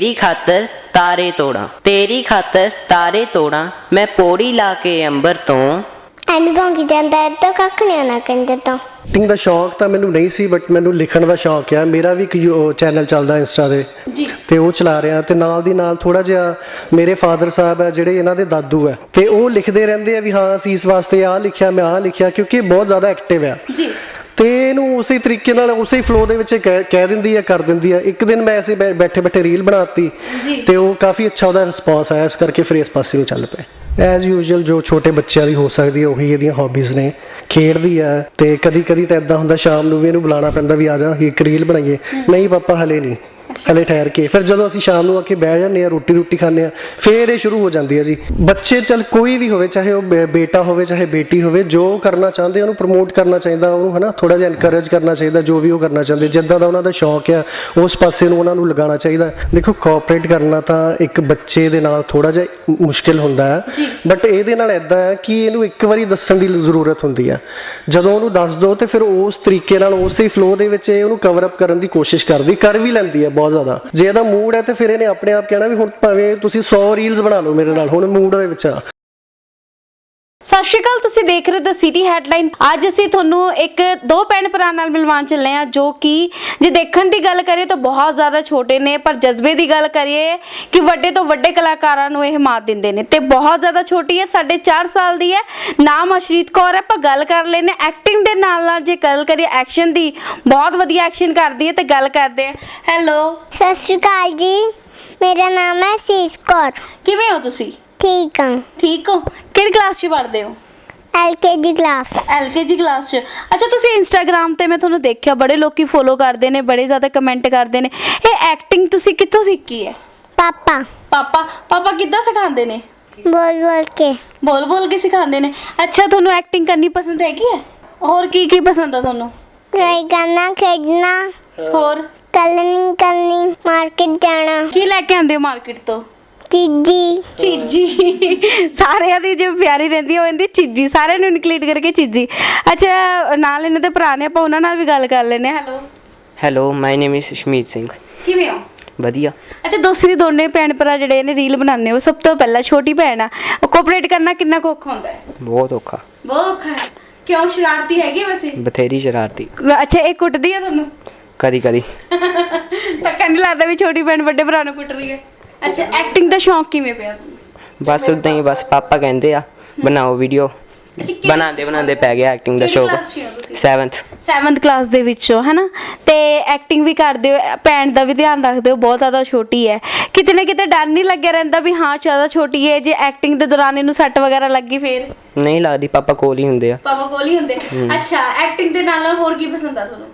ਤੇਰੀ ਖਾਤਰ ਤਾਰੇ ਤੋੜਾਂ। ਤੇਰੀ ਖਾਤਰ ਤਾਰੇ ਤੋੜਾਂ। ਮੈਂ ਪੌੜੀ ਲਾ ਕੇ ਅੰਬਰ ਤੋਂ। ਐਨਗੋਂ ਕੀ ਜਾਂਦਾ ਹੈ ਤਾਂ ਕੱਖ ਨਹੀਂ ਹੋਣਾ ਕਹਿੰਦੇ ਤਾਂ। ਐਕਟਿੰਗ ਦਾ ਸ਼ੌਕ ਤਾਂ ਮੈਨੂੰ ਨਹੀਂ ਸੀ ਬਟ ਮੈਨੂੰ ਲਿਖਣ ਦਾ ਸ਼ੌਕ ਆ। ਮੇਰਾ ਵੀ ਇੱਕ ਚੈਨਲ ਚੱਲਦਾ ਇੰਸਟਾ ਤੇ। ਜੀ। ਤੇ ਉਹ ਚਲਾ ਰਿਹਾ ਤੇ ਨਾਲ ਦੀ ਨਾਲ ਥੋੜਾ ਜਿਹਾ ਮੇਰੇ ਫਾਦਰ ਸਾਹਿਬ ਹੈ ਜਿਹੜੇ ਇਹਨਾਂ ਦੇ ਦਾਦੂ ਹੈ ਤੇ ਉਹ ਲਿਖਦੇ ਰਹਿੰਦੇ ਆ ਵੀ ਹਾਂ ਅਸੀਂ ਇਸ ਵਾਸਤੇ ਆਹ ਲਿਖਿਆ ਮੈਂ ਆਹ ਲਿਖਿਆ ਕਿਉਂਕਿ ਬਹੁਤ ਜ਼ਿਆਦਾ ਐਕਟਿਵ ਆ। ਜੀ। ਤੇ ਇਹਨੂੰ ਉਸੇ ਤਰੀਕੇ ਨਾਲ ਉਸੇ ਫਲੋ ਦੇ ਵਿੱਚ ਕਹਿ ਕਹਿ ਦਿੰਦੀ ਹੈ ਕਰ ਦਿੰਦੀ ਹੈ। ਇੱਕ ਦਿਨ ਮੈਂ ਐਸੇ ਬੈਠੇ ਬੈਠੇ ਰੀਲ ਬਣਾਤੀ। ਤੇ ਉਹ ਕਾਫੀ ਅੱਛਾ ਉਹਦਾ ਰਿਸਪਾਂਸ ਆਇਆ ਇਸ ਕਰਕੇ ਫਿਰ ਇਸ ਪਾਸੇ ਨੂੰ ਚੱਲ ਪਏ। ਐਜ਼ ਯੂਜੂਅਲ ਜੋ ਛੋਟੇ ਬੱਚਿਆਂ ਦੀ ਹੋ ਸਕਦੀ ਹੈ ਉਹੀ ਇਹਦੀਆਂ ਹੌਬੀਜ਼ ਨੇ। ਖੇਡਦੀ ਆ ਤੇ ਕਦੀ ਕਦੀ ਤਾਂ ਇਦਾਂ ਹੁੰਦਾ ਸ਼ਾਮ ਨੂੰ ਵੀ ਇਹਨੂੰ ਬੁਲਾਉਣਾ ਪੈਂਦਾ ਵੀ ਆ ਜਾ ਇੱਕ ਰੀਲ ਬਣਾਈਏ। ਨਹੀਂ ਪਾਪਾ ਹਲੇ ਨਹੀਂ। ਹਲੇ ਠਹਿਰ ਕੇ। ਫਿਰ ਜਦੋਂ ਅਸੀਂ ਸ਼ਾਮ ਨੂੰ ਆ ਕੇ ਬਹਿ ਜਾਂਦੇ ਆ ਰੋਟੀ ਰੋਟੀ ਖਾਂਦੇ ਆ ਫਿਰ ਇਹ ਸ਼ੁਰੂ ਹੋ ਜਾਂਦੀ ਹੈ ਜੀ। ਬੱਚੇ ਚਲ ਕੋਈ ਵੀ ਹੋਵੇ ਚਾਹੇ ਉਹ ਬੇਟਾ ਹੋਵੇ ਚਾਹੇ ਬੇਟੀ ਹੋਵੇ ਜੋ ਕਰਨਾ ਚਾਹੁੰਦੇ ਉਹਨੂੰ ਪ੍ਰਮੋਟ ਕਰਨਾ ਚਾਹੀਦਾ ਉਹਨੂੰ ਹਨਾ ਥੋੜਾ ਜਿਹਾ ਇਨਕਰੇਜ ਕਰਨਾ ਚਾਹੀਦਾ ਜੋ ਵੀ ਉਹ ਕਰਨਾ ਚਾਹੁੰਦੇ। ਜਿੱਦਾਂ ਦਾ ਉਹਨਾਂ ਦਾ ਸ਼ੌਕ ਆ ਉਸ ਪਾਸੇ ਨੂੰ ਉਹਨਾਂ ਨੂੰ ਲਗਾਉਣਾ ਚਾਹੀਦਾ। ਦੇਖੋ ਕੋਆਪਰੇਟ ਕਰਨਾ ਤਾਂ ਇੱਕ ਬੱਚੇ ਦੇ ਨਾਲ ਥੋੜਾ ਜਿਹਾ ਮੁਸ਼ਕਿਲ ਹੁੰਦਾ ਹੈ। ਬਟ ਇਹਦੇ ਨਾਲ ਐਦਾਂ ਹੈ ਕਿ ਇਹਨੂੰ ਇੱਕ ਵਾਰੀ ਦੱਸਣ ਦੀ ਜ਼ਰੂਰਤ ਹੁੰਦੀ ਆ। ਜਦੋਂ ਉਹਨੂੰ ਦੱਸ ਦੋ ਤੇ ਫਿਰ ਉਸ ਤਰੀਕੇ ਨਾਲ ਉਸੇ ਫਲੋ ਦੇ ਵਿੱਚ ਇਹ ਉਹਨੂੰ ਕਵਰ ਅਪ ਕਰਨ ਦੀ ਕੋਸ਼ਿਸ਼ ਕਰਦੀ ਕਰ ਵੀ ਲੈਂਦੀ ਹੈ ਬਹੁਤ ਜ਼ਿਆਦਾ। ਜੇ ਇਹਦਾ ਮੂਡ ਹੈ ਤੇ ਫਿਰ ਇਹਨੇ ਆਪਣੇ ਆਪ ਕਹਿਣਾ ਵੀ ਹੁਣ ਭਾਵੇਂ ਤੁਸੀਂ 100 ਰੀਲਸ ਬਣਾ ਲਓ ਮੇਰੇ ਨਾਲ, ਹੁਣ ਮੂਡ ਦੇ ਵਿੱਚ ਆ। ਸਤਿ ਸ਼੍ਰੀ ਅਕਾਲ, ਤੁਸੀਂ ਦੇਖ ਰਹੇ ਹੋ ਦ ਸਿਟੀ ਹੈਡਲਾਈਨ ਅੱਜ ਅਸੀਂ ਤੁਹਾਨੂੰ ਇੱਕ ਦੋ ਭੈਣ ਭਰਾ ਨਾਲ ਮਿਲਵਾਉਣ ਚੱਲੇ ਆ ਜੋ ਕਿ ਜੇ ਦੇਖਣ ਦੀ ਗੱਲ ਕਰੀਏ ਤਾਂ ਬਹੁਤ ਜ਼ਿਆਦਾ ਛੋਟੇ ਨੇ, ਪਰ ਜਜ਼ਬੇ ਦੀ ਗੱਲ ਕਰੀਏ ਕਿ ਵੱਡੇ ਤੋਂ ਵੱਡੇ ਕਲਾਕਾਰਾਂ ਨੂੰ ਇਹ ਮਾਤ ਦਿੰਦੇ ਨੇ। ਤੇ ਬਹੁਤ ਜ਼ਿਆਦਾ ਛੋਟੀ ਹੈ, ਸਾਡੇ 4 ਸਾਲ ਦੀ ਹੈ, ਨਾਮ ਅਸ਼ਰੀਤ ਕੌਰ ਹੈ ਪਰ ਗੱਲ ਕਰ ਲੈਨੇ ਐਕਟਿੰਗ ਦੇ ਨਾਲ ਨਾਲ, ਜੇ ਗੱਲ ਕਰੀਏ ਐਕਸ਼ਨ ਦੀ, ਬਹੁਤ ਵਧੀਆ ਐਕਸ਼ਨ ਕਰਦੀ ਹੈ ਤੇ ਗੱਲ ਕਰਦੇ ਆ ਹੈਲੋ ਸਤਿ ਸ਼੍ਰੀ ਅਕਾਲ ਜੀ। ਮੇਰਾ ਨਾਮ ਹੈ ਸੀਸ ਕੌਰ ਕਿਵੇਂ ਹੋ ਤੁਸੀਂ ਠੀਕ ਹਾਂ ਠੀਕ ਹੋ ਕਿਹੜੀ ਕਲਾਸ 'ਚ ਪੜ੍ਹਦੇ ਹੋ ਐਲਕੇਜੀ ਕਲਾਸ ਐਲਕੇਜੀ ਕਲਾਸ 'ਚ ਅੱਛਾ ਤੁਸੀਂ ਇੰਸਟਾਗ੍ਰam ਤੇ ਮੈਂ ਤੁਹਾਨੂੰ ਦੇਖਿਆ ਬੜੇ ਲੋਕੀ ਫੋਲੋ ਕਰਦੇ ਨੇ ਬੜੇ ਜ਼ਿਆਦਾ ਕਮੈਂਟ ਕਰਦੇ ਨੇ ਇਹ ਐਕਟਿੰਗ ਤੁਸੀਂ ਕਿੱਥੋਂ ਸਿੱਖੀ ਹੈ ਪਾਪਾ ਪਾਪਾ ਪਾਪਾ ਕਿੱਦਾਂ ਸਿਖਾਉਂਦੇ ਨੇ ਬੋਲ ਬੋਲ ਕੇ ਬੋਲ ਬੋਲ ਕੇ ਸਿਖਾਉਂਦੇ ਨੇ ਅੱਛਾ ਤੁਹਾਨੂੰ ਐਕਟਿੰਗ ਕਰਨੀ ਪਸੰਦ ਹੈਗੀ ਹੈ ਹੋਰ ਕੀ ਕੀ ਪਸੰਦ ਆ ਤੁਹਾਨੂੰ ਟਰਾਈ ਕਰਨਾ ਖੇਡਣਾ ਹੋਰ ਕਲਰਿੰਗ ਕਰਨੀ ਮਾਰਕੀਟ ਜਾਣਾ। ਕੀ ਲੈ ਕੇ ਆਉਂਦੇ ਹੋ ਮਾਰਕੀਟ ਤੋਂ? ਚੀਜੀ। ਚੀਜੀ। ਸਾਰਿਆਂ ਦੀ ਜੋ ਪਿਆਰੀ ਰਹਿੰਦੀ ਹੈ ਉਹ ਇਹਦੀ ਚੀਜੀ। ਸਾਰਿਆਂ ਨੂੰ ਇਨਕਲੂਡ ਕਰਕੇ ਚੀਜੀ। ਅੱਛਾ ਨਾਲ ਇਹਨਾਂ ਦੇ ਭਰਾ ਨੇ ਆਪਾਂ ਉਹਨਾਂ ਨਾਲ ਵੀ ਗੱਲ ਕਰ ਲੈਨੇ hello hello my name is Shamit Singh ਕਿਵੇਂ ਹੋ? ਵਧੀਆ। ਅੱਛਾ ਦੂਸਰੀ ਦੋਨੇ ਭੈਣ ਭਰਾ ਜਿਹੜੇ ਨੇ ਰੀਲ ਬਣਾਉਂਦੇ ਹੋ ਸਭ ਤੋਂ ਪਹਿਲਾਂ ਛੋਟੀ ਭੈਣ ਆ। ਕੋਆਪਰੇਟ ਕਰਨਾ ਕਿੰਨਾ ਕੁ ਔਖਾ ਹੁੰਦਾ ਹੈ? ਬਹੁਤ ਔਖਾ। ਬਹੁਤ ਔਖਾ ਹੈ। ਕਿਉਂ? ਸ਼ਰਾਰਤੀ ਹੈਗੀ ਵੈਸੇ? ਬਥੇਰੀ ਸ਼ਰਾਰਤੀ। ਅੱਛਾ ਇਹ ਕੁੱਟਦੀ ਆ ਤੁਹਾਨੂੰ? ਕਦੀ ਕਦੀ ਨਹੀਂ ਵੀ ਛੋਟੀ ਭੈਣ ਵੱਡੇ ਭਰਾ ਨੂੰ ਕੁੱਟ ਰਹੀ ਹੈ। ਅੱਛਾ ਐਕਟਿੰਗ ਦਾ ਸ਼ੌਂਕ ਕਿਵੇਂ ਪਿਆ ਤੁਹਾਨੂੰ? ਬਸ ਉਦਾਂ ਹੀ ਬਸ ਪਾਪਾ ਕਹਿੰਦੇ ਆ ਬਣਾਓ ਵੀਡੀਓ ਅੱਛਾ ਬਣਾਉਂਦੇ ਬਣਾਉਂਦੇ ਪੈ ਗਿਆ ਐਕਟਿੰਗ ਦਾ ਕਿਹੜੀ ਸ਼ੌਕ। class 'ਚ ਹੋ ਤੁਸੀਂ? 7th 7th ਕਲਾਸ ਦੇ ਵਿੱਚੋਂ ਹੈਨਾ? ਤੇ ਐਕਟਿੰਗ ਵੀ ਕਰਦੇ ਹੋ ਭੈਣ ਦਾ ਵੀ ਧਿਆਨ ਰੱਖਦੇ ਹੋ ਬਹੁਤ ਜ਼ਿਆਦਾ ਛੋਟੀ ਹੈ। ਕਿਤੇ ਨਾ ਕਿਤੇ ਡਰ ਨਹੀਂ ਲੱਗਿਆ ਰਹਿੰਦਾ ਵੀ ਹਾਂ ਜ਼ਿਆਦਾ ਛੋਟੀ ਹੈ ਜੇ ਐਕਟਿੰਗ ਦੇ ਦੌਰਾਨ ਇਹਨੂੰ ਸੱਟ ਵਗੈਰਾ ਲੱਗੀ ਫੇਰ? ਨਹੀਂ ਲੱਗਦੀ ਪਾਪਾ ਕੋਲ ਹੀ ਹੁੰਦੇ ਆ। ਪਾਪਾ ਕੋਲ ਹੀ ਹੁੰਦੇ ਅੱਛਾ ਐਕਟਿੰਗ ਦੇ ਨਾਲ ਨਾਲ ਹੋਰ ਕੀ ਪਸੰਦ ਆ ਤੁਹਾਨੂੰ?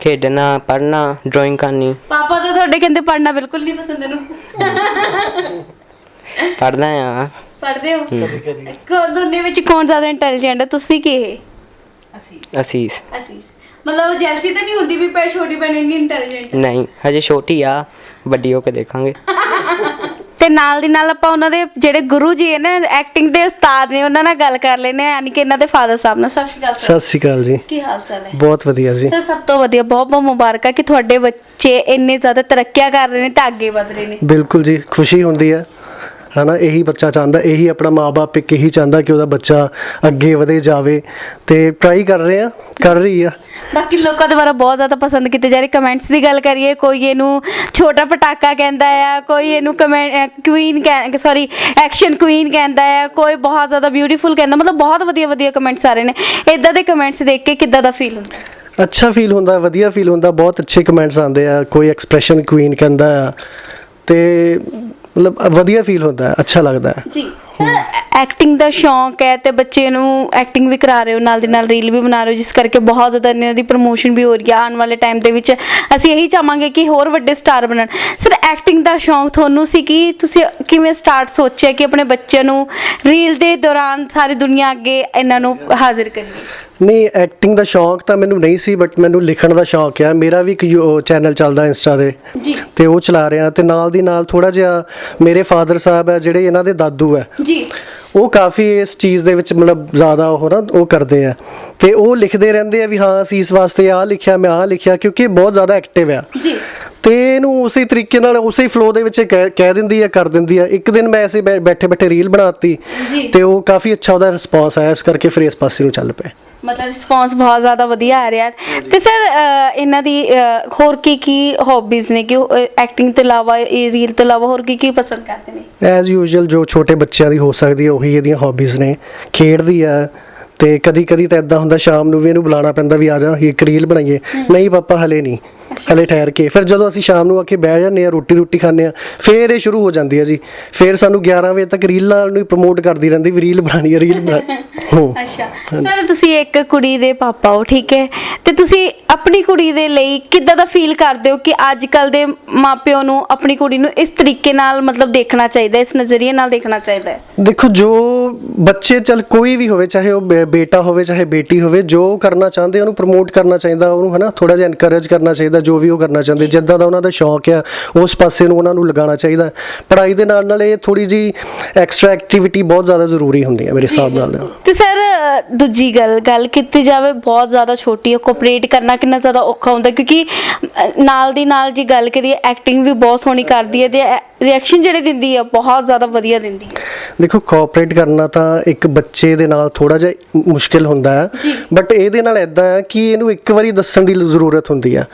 ਖੇਡਣਾ ਪੜ੍ਹਨਾ ਡਰਾਇੰਗ ਕਰਨੀ। ਪਾਪਾ ਤਾਂ ਤੁਹਾਡੇ ਕਹਿੰਦੇ ਪੜਨਾ ਬਿਲਕੁਲ ਨਹੀਂ ਪਸੰਦ ਇਹਨੂੰ। ਪੜ੍ਹਦਾ ਆ। ਪੜਦੇ ਹੋ? ਕੋ ਦੋਨੇ ਵਿੱਚ ਕੌਣ ਜ਼ਿਆਦਾ ਇੰਟੈਲੀਜੈਂਟ ਹੈ ਤੁਸੀਂ ਕਿ? ਇਹ ਅਸੀਸ। ਅਸੀਂ ਮਤਲਬ ਜੈਲਸੀ ਤਾਂ ਨਹੀਂ ਹੁੰਦੀ ਵੀ ਪੈ ਛੋਟੀ ਭੈਣ ਇੰਨੀ ਇੰਟੈਲੀਜੈਂਟ ਨਹੀਂ ਹਜੇ ਛੋਟੀ ਆ ਵੱਡੀ ਹੋ ਕੇ ਦੇਖਾਂਗੇ। ਤੇ ਨਾਲ ਦੀ ਨਾਲ ਆਪਾਂ ਉਹਨਾਂ ਦੇ ਜਿਹੜੇ ਗੁਰੂ ਜੀ ਨੇ ਐਕਟਿੰਗ ਦੇ ਉਸਤਾਦ ਨੇ ਉਹਨਾਂ ਨਾਲ ਗੱਲ ਕਰ ਲੈਨੇ ਆ ਯਾਨੀ ਕਿ ਇਹਨਾਂ ਦੇ ਫਾਦਰ ਸਾਹਿਬ ਨਾਲ। ਸਤਿ ਸ਼੍ਰੀ ਅਕਾਲ ਸਰ ਸਤਿ ਸ਼੍ਰੀ ਅਕਾਲ ਜੀ। ਕੀ ਹਾਲ ਚਾਲ ਹੈ? ਬਹੁਤ ਵਧੀਆ ਜੀ। ਸਰ ਸਭ ਤੋਂ ਵਧੀਆ ਬਹੁਤ ਬਹੁਤ ਮੁਬਾਰਕਾਂ ਕਿ ਤੁਹਾਡੇ ਬੱਚੇ ਇੰਨੇ ਜ਼ਿਆਦਾ ਤਰੱਕੀਆਂ ਕਰ ਰਹੇ ਨੇ ਤੇ ਅੱਗੇ ਵਧ ਰਹੇ ਨੇ। ਬਿਲਕੁਲ ਜੀ ਖੁਸ਼ੀ ਹੁੰਦੀ ਹੈ। ਹਨਾ ਇਹੀ ਬੱਚਾ ਚਾਹੁੰਦਾ ਇਹੀ ਆਪਣਾ ਮਾਪੇ ਇੱਕ ਇਹੀ ਚਾਹੁੰਦਾ ਕਿ ਉਹਦਾ ਬੱਚਾ ਅੱਗੇ ਵਧੇ ਜਾਵੇ। ਤੇ ਟਰਾਈ ਕਰ ਰਹੇ ਆ ਕਰ ਰਹੀ ਆ। ਬਾਕੀ ਲੋਕਾਂ ਦੁਆਰਾ ਬਹੁਤ ਜ਼ਿਆਦਾ ਪਸੰਦ ਕੀਤੇ ਜਾ ਰਹੇ। ਕਮੈਂਟਸ ਦੀ ਗੱਲ ਕਰੀਏ ਕੋਈ ਇਹਨੂੰ ਛੋਟਾ ਪਟਾਕਾ ਕਹਿੰਦਾ ਆ ਕੋਈ ਇਹਨੂੰ comment queen sorry action queen ਕਹਿੰਦਾ ਆ ਕੋਈ ਬਹੁਤ ਜ਼ਿਆਦਾ ਬਿਊਟੀਫੁਲ ਕਹਿੰਦਾ ਮਤਲਬ ਬਹੁਤ ਵਧੀਆ ਵਧੀਆ ਕਮੈਂਟਸ ਆ ਰਹੇ ਨੇ। ਇਦਾਂ ਦੇ ਕਮੈਂਟਸ ਦੇਖ ਕੇ ਕਿੱਦਾਂ ਦਾ ਫੀਲ ਹੁੰਦਾ? ਅੱਛਾ ਫੀਲ ਹੁੰਦਾ ਵਧੀਆ ਫੀਲ ਹੁੰਦਾ ਬਹੁਤ ਅੱਛੇ ਕਮੈਂਟਸ ਆਉਂਦੇ ਆ ਕੋਈ ਐਕਸਪ੍ਰੈਸ਼ਨ ਕੁਈਨ ਕਹਿੰਦਾ ਆ। ਤੇ ਮਤਲਬ ਵਧੀਆ ਫੀਲ ਹੁੰਦਾ ਹੈ, ਅੱਛਾ ਲੱਗਦਾ ਹੈ। ਜੀ ਐਕਟਿੰਗ ਦਾ ਸ਼ੌਂਕ ਹੈ ਤੇ ਬੱਚੇ ਨੂੰ ਐਕਟਿੰਗ ਵੀ ਕਰਾ ਰਹੇ ਹੋ, ਨਾਲ ਦੀ ਨਾਲ ਰੀਲ ਵੀ ਬਣਾ ਰਹੇ ਹੋ, ਜਿਸ ਕਰਕੇ ਬਹੁਤ ਜ਼ਿਆਦਾ ਇਹਨਾਂ ਦੀ ਪ੍ਰੋਮੋਸ਼ਨ ਵੀ ਹੋ ਰਹੀ ਹੈ। ਆਉਣ ਵਾਲੇ ਟਾਈਮ ਦੇ ਵਿੱਚ ਅਸੀਂ ਇਹੀ ਚਾਹਾਂਗੇ ਕਿ ਹੋਰ ਵੱਡੇ ਸਟਾਰ ਬਣਨ। ਸਰ ਐਕਟਿੰਗ ਦਾ ਸ਼ੌਂਕ ਤੁਹਾਨੂੰ ਸੀ ਕਿ ਤੁਸੀਂ ਕਿਵੇਂ ਸਟਾਰਟ ਸੋਚਿਆ ਕਿ ਆਪਣੇ ਬੱਚੇ ਨੂੰ ਰੀਲ ਦੇ ਦੌਰਾਨ ਸਾਰੀ ਦੁਨੀਆ ਅੱਗੇ ਇਹਨਾਂ ਨੂੰ ਹਾਜ਼ਰ ਕਰੀਏ ਨਹੀਂ ਐਕਟਿੰਗ ਦਾ ਸ਼ੌਕ ਤਾਂ ਮੈਨੂੰ ਨਹੀਂ ਸੀ ਬਟ ਮੈਨੂੰ ਲਿਖਣ ਦਾ ਸ਼ੌਕ ਆ। ਮੇਰਾ ਵੀ ਇੱਕ ਚੈਨਲ ਚੱਲਦਾ ਇੰਸਟਾ ਤੇ। ਜੀ। ਤੇ ਉਹ ਚਲਾ ਰਿਹਾ ਤੇ ਨਾਲ ਦੀ ਨਾਲ ਥੋੜਾ ਜਿਹਾ ਮੇਰੇ ਫਾਦਰ ਸਾਹਿਬ ਹੈ ਜਿਹੜੇ ਇਹਨਾਂ ਦੇ ਦਾਦੂ ਹੈ ਜੀ। ਉਹ ਕਾਫੀ ਇਸ ਚੀਜ਼ ਦੇ ਵਿੱਚ ਮਤਲਬ ਜ਼ਿਆਦਾ ਉਹ ਨਾ ਉਹ ਕਰਦੇ ਆ। ਤੇ ਉਹ ਲਿਖਦੇ ਰਹਿੰਦੇ ਆ ਵੀ ਹਾਂ ਅਸੀਂ ਇਸ ਵਾਸਤੇ ਆਹ ਲਿਖਿਆ ਮੈਂ ਆਹ ਲਿਖਿਆ ਕਿਉਂਕਿ ਇਹ ਬਹੁਤ ਜ਼ਿਆਦਾ ਐਕਟਿਵ ਆ। ਜੀ। ਤੇ ਇਹਨੂੰ ਉਸੇ ਤਰੀਕੇ ਨਾਲ ਉਸੇ ਫਲੋ ਦੇ ਵਿੱਚ ਕਹਿ ਦਿੰਦੀ ਆ ਕਰ ਦਿੰਦੀ ਆ। ਇੱਕ ਦਿਨ ਮੈਂ ਐਸੇ ਬੈਠੇ ਬੈਠੇ ਰੀਲ ਬਣਾਤੀ ਜੀ। ਤੇ ਉਹ ਕਾਫੀ ਅੱਛਾ ਉਹਦਾ ਰਿਸਪਾਂਸ ਆਇਆ ਇਸ ਕਰਕੇ ਫਿਰ ਇਸ ਪਾਸੇ ਨੂੰ ਚੱਲ ਪਏ ਮਤਲਬ ਰਿਸਪੌਂਸ ਬਹੁਤ ਜ਼ਿਆਦਾ ਵਧੀਆ ਆ ਰਿਹਾ। ਤੇ ਸਰ ਇਹਨਾਂ ਦੀ ਹੋਰ ਕੀ ਕੀ ਹੌਬੀਜ਼ ਨੇ? ਕਿ ਐਕਟਿੰਗ ਤੋਂ ਇਲਾਵਾ ਇਹ ਰੀਲ ਤੋਂ ਇਲਾਵਾ ਹੋਰ ਕੀ ਕੀ ਪਸੰਦ ਕਰਦੇ ਨੇ? ਐਜ਼ ਯੂਜੂਅਲ ਜੋ ਛੋਟੇ ਬੱਚਿਆਂ ਦੀ ਹੋ ਸਕਦੀ ਹੈ ਉਹੀ ਇਹਦੀਆਂ ਹੌਬੀਜ਼ ਨੇ। ਖੇਡਦੀ ਆ ਤੇ ਕਦੀ ਕਦੀ ਤਾਂ ਇਦਾਂ ਹੁੰਦਾ ਸ਼ਾਮ ਨੂੰ ਵੀ ਇਹਨੂੰ ਬੁਲਾਉਣਾ ਪੈਂਦਾ ਵੀ ਆ ਜਾ ਇੱਕ ਰੀਲ ਬਣਾਈਏ। ਨਹੀਂ ਪਾਪਾ ਹਲੇ ਨਹੀਂ। ਹਲੇ ਠਹਿਰ ਕੇ ਫਿਰ ਜਦੋਂ ਅਸੀਂ ਸ਼ਾਮ ਨੂੰ ਆ ਕੇ ਬਹਿ ਜਾਂਦੇ ਆ ਰੋਟੀ ਰੋਟੀ ਖਾਂਦੇ ਆ ਫਿਰ ਇਹ ਸ਼ੁਰੂ ਹੋ ਜਾਂਦੀ ਹੈ ਜੀ। ਫਿਰ ਸਾਨੂੰ 11 ਵਜੇ ਤੱਕ ਰੀਲਾਂ ਨੂੰ ਪ੍ਰਮੋਟ ਕਰਦੀ ਰਹਿੰਦੀ ਵੀ ਰੀਲ ਬਣਾਣੀ ਹੈ ਰੀਲ ਬਣਾ ਹੋ। ਅੱਛਾ। ਸਰ ਤੁਸੀਂ ਇੱਕ ਕੁੜੀ ਦੇ ਪਾਪਾ ਹੋ ਠੀਕ ਹੈ? ਤੇ ਤੁਸੀਂ ਆਪਣੀ ਕੁੜੀ ਦੇ ਲਈ ਕਿੱਦਾਂ ਦਾ ਫੀਲ ਕਰਦੇ ਹੋ ਕਿ ਅੱਜ ਕੱਲ ਦੇ ਮਾਪਿਓ ਨੂੰ ਆਪਣੀ ਕੁੜੀ ਨੂੰ ਇਸ ਤਰੀਕੇ ਨਾਲ ਮਤਲਬ ਦੇਖਣਾ ਚਾਹੀਦਾ ਇਸ ਨਜ਼ਰੀਏ ਨਾਲ ਦੇਖਣਾ ਚਾਹੀਦਾ ਹੈ? ਦੇਖੋ ਜੋ ਬੱਚੇ ਚਲ ਕੋਈ ਵੀ ਹੋਵੇ ਚਾਹੇ ਉਹ ਬੇਟਾ ਹੋਵੇ ਚਾਹੇ ਬੇਟੀ ਹੋਵੇ ਜੋ ਕਰਨਾ ਚਾਹੁੰਦੇ ਉਹਨੂੰ ਪ੍ਰਮੋਟ ਕਰਨਾ ਚਾਹੀਦਾ ਉਹਨੂੰ ਹਨਾ ਥੋੜਾ ਜਿਹਾ ਇਨਕਰੇਜ ਕਰਨਾ ਚਾਹੀਦਾ ਜੋ ਵੀ ਉਹ ਕਰਨਾ ਚਾਹੁੰਦੇ ਜਿੱਦਾਂ ਦਾ ਉਹਨਾਂ ਦਾ ਸ਼ੌਕ ਆ ਉਸ ਪਾਸੇ ਨੂੰ ਉਹਨਾਂ ਨੂੰ ਲਗਾਉਣਾ ਚਾਹੀਦਾ। ਪੜ੍ਹਾਈ ਦੇ ਨਾਲ ਨਾਲ ਇਹ ਥੋੜੀ ਜੀ ਐਕਸਟਰਾ ਐਕਟੀਵਿਟੀ ਬਹੁਤ ਜ਼ਿਆਦਾ ਜ਼ਰੂਰੀ ਹੁੰਦੀ ਹੈ ਮੇਰੇ ਹਿਸਾਬ ਨਾਲ। ਤੇ ਸਰ ਦੂਜੀ ਗੱਲ ਗੱਲ ਕੀਤੀ ਜਾਵੇ ਬਹੁਤ ਜ਼ਿਆਦਾ ਛੋਟੀ ਹੈ ਕੋਆਪਰੇਟ ਕਰਨਾ ਕਿੰਨਾ ਜ਼ਿਆਦਾ ਔਖਾ ਹੁੰਦਾ ਕਿਉਂਕਿ ਨਾਲ ਦੀ ਨਾਲ ਜੀ ਗੱਲ ਕਰੀਏ ਐਕਟਿੰਗ ਵੀ ਬਹੁਤ ਸੋਹਣੀ ਕਰਦੀ ਹੈ ਤੇ ਰਿਐਕਸ਼ਨ ਜਿਹੜੇ ਦਿੰਦੀ ਹੈ ਬਹੁਤ ਜ਼ਿਆਦਾ ਵਧੀਆ ਦਿੰਦੀ ਹੈ ਦੇਖੋ ਕੋਆਪਰੇਟ ਕਰਨਾ ਤਾਂ ਇੱਕ ਬੱਚੇ ਦੇ ਨਾਲ ਥੋੜਾ ਜਿਹਾ ਮੁਸ਼ਕਿਲ ਹੁੰਦਾ ਹੈ। ਬਟ ਇਹਦੇ ਨਾਲ ਇਦਾਂ ਹੈ ਕਿ ਇਹਨੂੰ ਇੱਕ ਵਾਰੀ ਦੱਸਣ ਦੀ ਜ਼ਰੂਰਤ ਹੁੰਦੀ ਆ।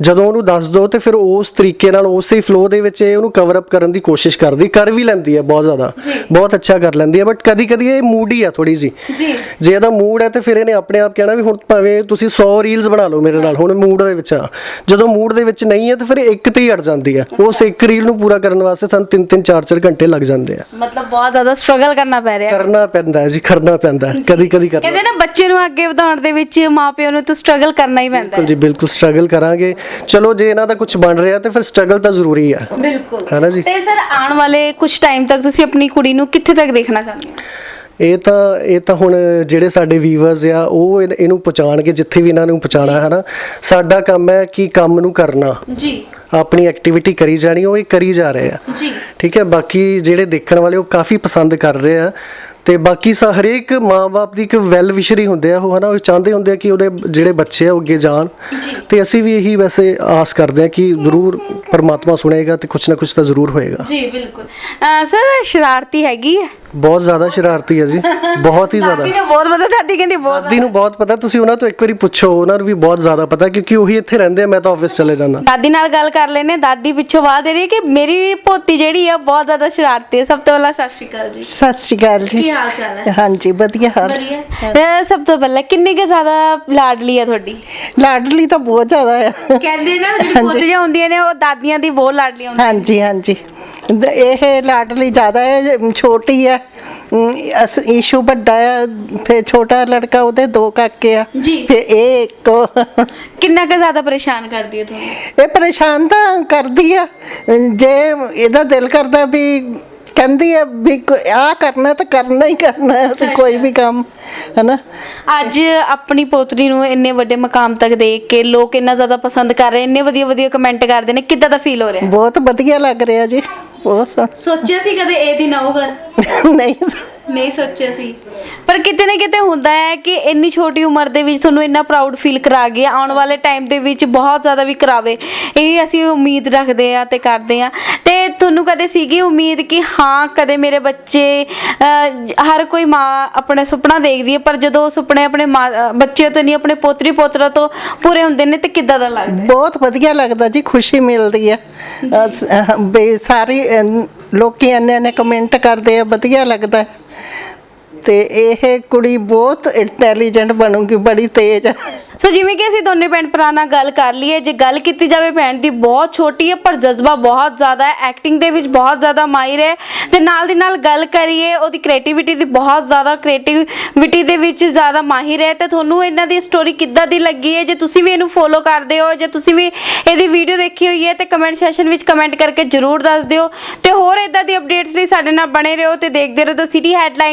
ਜਦੋਂ ਉਹਨੂੰ ਦੱਸ ਦੋ ਤੇ ਫਿਰ ਉਸ ਤਰੀਕੇ ਨਾਲ ਉਸੇ ਫਲੋ ਦੇ ਵਿੱਚ ਇਹ ਉਹਨੂੰ ਕਵਰ ਅਪ ਕਰਨ ਦੀ ਕੋਸ਼ਿਸ਼ ਕਰਦੀ ਕਰ ਵੀ ਲੈਂਦੀ ਹੈ ਬਹੁਤ ਜ਼ਿਆਦਾ। ਬਹੁਤ ਅੱਛਾ ਕਰ ਲੈਂਦੀ ਹੈ ਬਟ ਕਦੀ ਕਦੀ ਇਹ ਮੂਡੀ ਆ ਥੋੜੀ ਜੀ ਜੀ। ਜੇ ਇਹਦਾ ਮੂਡ ਹੈ ਤੇ ਫਿਰ ਇਹਨੇ ਆਪਣੇ ਆਪ ਕਹਿਣਾ ਵੀ ਹੁਣ ਭਾਵੇਂ ਤੁਸੀਂ 100 ਰੀਲਸ ਬਣਾ ਲਓ ਮੇਰੇ ਨਾਲ ਹੁਣ ਮੂਡ ਦੇ ਵਿੱਚ ਆ। ਜਦੋਂ ਮੂਡ ਦੇ ਵਿੱਚ ਨਹੀਂ ਹੈ ਤੇ ਫਿਰ ਇੱਕ ਤੇ ਹੀ ਅੜ ਜਾਂਦੀ ਹੈ। ਉਸ ਇੱਕ ਰੀਲ ਨੂੰ ਪੂਰਾ ਕਰਨ ਵਾਸਤੇ ਸਾਨੂੰ 3-3 4-4 ਘੰਟੇ ਲੱਗ ਜਾਂਦੇ ਆ। ਮਤਲਬ ਬਹੁਤ ਜ਼ਿਆਦਾ ਸਟਰਗਲ ਕਰਨਾ ਪੈ ਰਿਹਾ। ਹੈ ਕਰਨਾ ਪੈਂਦਾ ਹੈ ਜੀ ਕਰਨਾ ਪੈਂਦਾ ਹੈ। ਕਦੀ ਕਦੀ ਕਰਨਾ। ਕਹਿੰਦੇ ਨਾ ਬੱਚੇ ਨੂੰ ਅੱਗੇ ਵਧਾਉਣ ਦੇ ਵਿੱਚ ਮਾਪਿਆਂ ਨੂੰ ਤਾਂ ਸਟਰਗਲ ਕਰਨਾ ਹੀ ਪੈਂਦਾ ਬਿਲਕੁਲ ਹੈ ਜੀ ਬਿਲਕੁਲ ਸਟਰਗਲ ਕਰਾਂਗੇ। ਚਲੋ ਜੇ ਇਹਨਾਂ ਦਾ ਕੁਝ ਬਣ ਰਿਹਾ ਤੇ ਫਿਰ ਸਟਰਗਲ ਤਾਂ ਜ਼ਰੂਰੀ ਆ ਬਿਲਕੁਲ। ਹੈ ਨਾ ਜੀ? ਤੇ ਸਰ ਆਉਣ ਵਾਲੇ ਕੁਝ ਟਾਈਮ ਤੱਕ ਤੁਸੀਂ ਆਪਣੀ ਕੁੜੀ ਨੂੰ ਕਿੱਥੇ ਤੱਕ ਦੇਖਣਾ ਚਾਹੁੰਦੇ ਹੋ? ਇਹ ਤਾਂ ਇਹ ਤਾਂ ਹੁਣ ਜਿਹੜੇ ਸਾਡੇ ਵੀਵਰਸ ਆ ਉਹ ਇਹ- ਇਹਨੂੰ ਪਹੁੰਚਾਣਗੇ ਜਿੱਥੇ ਵੀ ਇਹਨਾਂ ਨੂੰ ਪਹੁੰਚਾਣਾ ਹੈ ਨਾ ਸਾਡਾ ਕੰਮ ਹੈ ਕਿ ਕੰਮ ਨੂੰ ਕਰਨਾ। ਜੀ। ਆਪਣੀ ਐਕਟੀਵਿਟੀ ਕਰੀ ਜਾਣੀ ਉਹ ਇਹ ਕਰੀ ਜਾ ਰਹੇ ਆ। ਜੀ। ਠੀਕ ਹੈ ਬਾਕੀ ਜਿਹੜੇ ਦੇਖਣ ਵਾਲੇ ਉਹ ਕਾਫੀ ਪਸੰਦ ਕਰ ਰਹੇ ਆ। ਤੇ ਬਾਕੀ ਸਾ ਹਰੇਕ ਮਾਂ-ਬਾਪ ਦੀ ਇੱਕ ਵੈਲ ਵਿਸ਼ਰੀ ਹੁੰਦੇ ਆ ਉਹ ਹਨਾ ਉਹ ਚਾਹੁੰਦੇ ਹੁੰਦੇ ਆ ਕਿ ਉਹਦੇ ਜਿਹੜੇ ਬੱਚੇ ਆ ਉਹ ਅੱਗੇ ਜਾਣ। ਜੀ। ਤੇ ਅਸੀਂ ਵੀ ਇਹੀ ਵੈਸੇ ਆਸ ਕਰਦੇ ਹਾਂ ਕਿ ਜ਼ਰੂਰ ਪਰਮਾਤਮਾ ਸੁਣੇਗਾ ਤੇ ਕੁਛ ਨਾ ਕੁਛ ਤਾਂ ਜ਼ਰੂਰ ਹੋਏਗਾ। ਜੀ ਬਿਲਕੁਲ। ਸਰ ਸ਼ਰਾਰਤੀ ਹੈਗੀ ਹੈ? ਬਹੁਤ ਜ਼ਿਆਦਾ ਸ਼ਰਾਰਤੀ ਹੈ ਜੀ। ਬਹੁਤ ਹੀ ਜ਼ਿਆਦਾ। ਦਾਦੀ ਨੇ ਬਹੁਤ ਪਤਾ ਦਾਦੀ ਕਹਿੰਦੀ ਬਹੁਤ ਦਾਦੀ ਨੂੰ ਬਹੁਤ ਪਤਾ ਤੁਸੀਂ ਉਹਨਾਂ ਤੋਂ ਇੱਕ ਵਾਰੀ ਪੁੱਛੋ ਉਹਨਾਂ ਨੂੰ ਵੀ ਬਹੁਤ ਜ਼ਿਆਦਾ ਪਤਾ ਕਿਉਂਕਿ ਉਹੀ ਇੱਥੇ ਰਹਿੰਦੇ ਆ ਮੈਂ ਤਾਂ ਆਫਿਸ ਚਲੇ ਜਾਂਦਾ। ਦਾਦੀ ਨਾਲ ਗੱਲ ਕਰ ਲੈਨੇ ਦਾਦੀ ਪਿੱਛੋਂ ਆਵਾਜ਼ ਦੇ ਰਹੀ ਹੈ ਕਿ ਮੇਰੀ ਪੋਤੀ ਜਿਹੜੀ ਆ ਬਹੁਤ ਜ਼ਿਆਦਾ ਸ਼ਰਾਰਤੀ ਹੈ। ਸਭ ਤੋਂ ਪਹਿਲਾਂ ਸਤਿ ਸ਼੍ਰੀ ਅਕਾਲ ਜੀ। ਸਤਿ ਸ਼੍ਰੀ ਅਕਾਲ ਜੀ। ਕੀ ਹਾਲ ਚਾਲ ਹੈ? ਹਾਂਜੀ ਵਧੀਆ ਹਾਲ। ਵਧੀਆ। ਅਹ ਸਭ ਤੋਂ ਪਹਿਲਾਂ ਕਿੰਨੀ ਕੁ ਜ਼ਿਆਦਾ ਲਾਡਲੀ ਹੈ ਤੁਹਾਡੀ? ਲਾਡਲੀ ਤਾਂ ਬਹੁਤ ਜ਼ਿਆਦਾ ਆ। ਕਹਿੰਦੇ ਨਾ ਜਿਹੜੀ ਪੋਤੀਆਂ ਹੁੰਦੀਆਂ ਨੇ ਉਹ ਦਾਦੀਆਂ ਦੀ ਬਹੁਤ ਲਾਡਲੀਆਂ ਹੁੰਦੀਆਂ ਹਾਂਜੀ ਹਾਂਜੀ। ਦ- ਇਹ ਲਾਡਲੀ ਜ਼ਿਆਦਾ ਹੈ ਛੋਟੀ ਆ ਇਸ਼ੂ ਵੱਡਾ ਆ ਫਿਰ ਛੋਟਾ ਲੜਕਾ ਉਹਦੇ ਦੋ ਕਾਕੇ ਆ। ਜੀ। ਫਿਰ ਇਹ ਇੱਕ। ਕਿੰਨਾ ਕੁ ਜ਼ਿਆਦਾ ਪਰੇਸ਼ਾਨ ਕਰਦੀ ਹੈ ਤੁਹਾਨੂੰ? ਇਹ ਪਰੇਸ਼ਾਨ ਤਾਂ ਕਰਦੀ ਆ। ਜੇ ਇਹਦਾ ਦਿਲ ਕਰਦਾ ਵੀ ਕਹਿੰਦੀ ਆ ਵੀ ਆ ਕਰਨਾ ਤਾਂ ਕਰਨਾ ਹੀ ਕਰਨਾ ਹੈ ਅਸੀਂ ਕੋਈ ਵੀ ਕੰਮ ਹਨਾ? ਅੱਜ ਆਪਣੀ ਪੋਤਰੀ ਨੂੰ ਇੰਨੇ ਵੱਡੇ ਮਕਾਮ ਤੱਕ ਦੇਖ ਕੇ ਲੋਕ ਇੰਨਾ ਜ਼ਿਆਦਾ ਪਸੰਦ ਕਰ ਰਹੇ ਇੰਨੇ ਵਧੀਆ ਵਧੀਆ ਕਮੈਂਟ ਕਰਦੇ ਨੇ ਕਿੱਦਾਂ ਦਾ ਫੀਲ ਹੋ ਰਿਹਾ? ਬਹੁਤ ਵਧੀਆ ਲੱਗ ਰਿਹਾ ਜੀ। ਬਹੁਤ ਸੋਹਣਾ। ਸੋਚਿਆ ਸੀ ਕਦੇ ਇਹ ਦਿਨ ਆਊਗਾ? ਨਹੀਂ ਨਹੀਂ ਸੋਚਿਆ ਸੀ। ਪਰ ਕਿਤੇ ਨਾ ਕਿਤੇ ਹੁੰਦਾ ਹੈ ਕਿ ਇੰਨੀ ਛੋਟੀ ਉਮਰ ਦੇ ਵਿੱਚ ਤੁਹਾਨੂੰ ਇੰਨਾ ਪ੍ਰਾਊਡ ਫੀਲ ਕਰਾ ਗਿਆ ਆਉਣ ਵਾਲੇ ਟਾਈਮ ਦੇ ਵਿੱਚ ਬਹੁਤ ਜ਼ਿਆਦਾ ਵੀ ਕਰਾਵੇ। ਇਹ ਅਸੀਂ ਉਮੀਦ ਰੱਖਦੇ ਆ ਤੇ ਕਰਦੇ ਆ। ਤੇ ਤੁਹਾਨੂੰ ਕਦੇ ਸੀਗੀ ਉਮੀਦ ਕਿ ਹਾਂ ਕਦੇ ਮੇਰੇ ਬੱਚੇ ਹਰ ਕੋਈ ਮਾਂ ਆਪਣੇ ਸੁਪਨਾ ਦੇਖਦੀ ਹੈ ਪਰ ਜਦੋਂ ਸੁਪਨੇ ਆਪਣੇ ਬੱਚੇ ਤੋਂ ਨਹੀਂ ਆਪਣੇ ਪੋਤਰੀ ਪੋਤਰਾ ਤੋਂ ਪੂਰੇ ਹੁੰਦੇ ਨੇ ਤੇ ਕਿੱਦਾਂ ਦਾ ਲੱਗਦਾ? ਬਹੁਤ ਵਧੀਆ ਲੱਗਦਾ ਜੀ ਖੁਸ਼ੀ ਮਿਲਦੀ ਆ ਵੀ ਸਾਰੀ ਲੋਕੀ ਇੰਨੇ ਇੰਨੇ ਕਮੈਂਟ ਕਰਦੇ ਆ ਵਧੀਆ ਲੱਗਦਾ। ਤੇ ਇਹ ਕੁੜੀ ਬਹੁਤ ਇੰਟੈਲੀਜੈਂਟ ਬਣੂਗੀ, ਬੜੀ ਤੇਜ਼। ਸੋ ਜਿਵੇਂ ਕਿ ਅਸੀਂ ਦੋਨੇ ਭੈਣ ਭਰਾ ਨਾਲ ਗੱਲ ਕਰ ਲਈਏ, ਜੇ ਗੱਲ ਕੀਤੀ ਜਾਵੇ ਭੈਣ ਦੀ, ਬਹੁਤ ਛੋਟੀ ਹੈ, ਪਰ ਜਜ਼ਬਾ ਬਹੁਤ ਜ਼ਿਆਦਾ ਹੈ। ਐਕਟਿੰਗ ਦੇ ਵਿੱਚ ਬਹੁਤ ਜ਼ਿਆਦਾ ਮਾਹਿਰ ਹੈ। ਤੇ ਨਾਲ ਦੀ ਨਾਲ ਗੱਲ ਕਰੀਏ, ਉਹਦੀ ਕ੍ਰੀਏਟੀਵਿਟੀ ਦੀ ਬਹੁਤ ਜ਼ਿਆਦਾ ਕ੍ਰੀਏਟੀਵਿਟੀ ਦੇ ਵਿੱਚ ਜ਼ਿਆਦਾ ਮਾਹਿਰ ਹੈ। ਤੇ ਤੁਹਾਨੂੰ ਇਹਨਾਂ ਦੀ ਸਟੋਰੀ ਕਿੱਦਾਂ ਦੀ ਲੱਗੀ ਹੈ? ਜੇ ਤੁਸੀਂ ਵੀ ਇਹਨੂੰ ਫੋਲੋ ਕਰਦੇ ਹੋ, ਜੇ ਤੁਸੀਂ ਵੀ ਇਹਦੀ ਵੀਡੀਓ ਦੇਖੀ ਹੋਈ ਹੈ, ਤੇ ਕਮੈਂਟ ਸੈਸ਼ਨ ਵਿੱਚ ਕਮੈਂਟ ਕਰਕੇ ਜਰੂਰ ਦੱਸ ਦਿਓ। ਤੇ ਹੋਰ ਇਦਾਂ ਦੀ ਅਪਡੇਟਸ ਲਈ ਸਾਡੇ ਨਾਲ ਬਣੇ ਰਹੋ ਤੇ ਦੇਖਦੇ ਰਹੋ ਦ ਸਿਟੀ ਹੈਡਲਾਈਨ